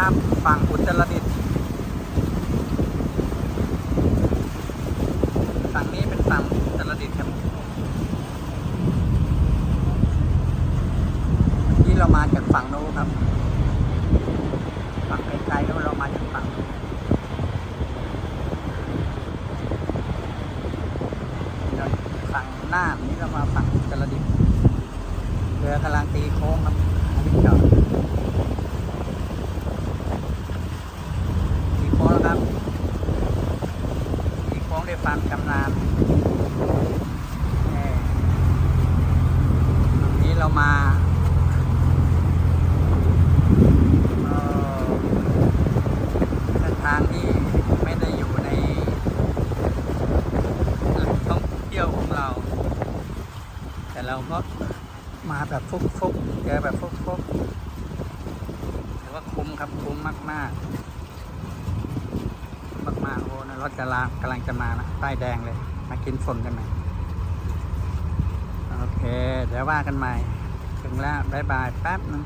ครับฝั่งอุตรดิตถ์ฝั่งนี้เป็นฝั่งอุตรดิตถ์ครับที่เรามาจากฝั่งโน้นครับ ฝั่งไกลๆนู้นเรามาจากฝั่งฝั่งหน้านนี่เรามาฝั่งอุตรดิตถ์เรือกำลังตีโค้งครับอันนี้จอด ตีโค้งแล้วครับตีโความชำนาญเอ่อวันนี้เรามาเส้นทางที่ไม่ได้อยู่ในแหล่งท่องเที่ยวของเรา แต่เราก็มาแบบฟุกๆเจอแบบฟุกๆแต่ว่าคุ้มครับคุ้มมากๆมาก รถจะลากำลังจะมานะป้ายแดงเลย มากินฝนกันหน่อยโอเค เดี๋ยวว่ากันใหม่ ถึงแล้วบายบายแป๊บนึง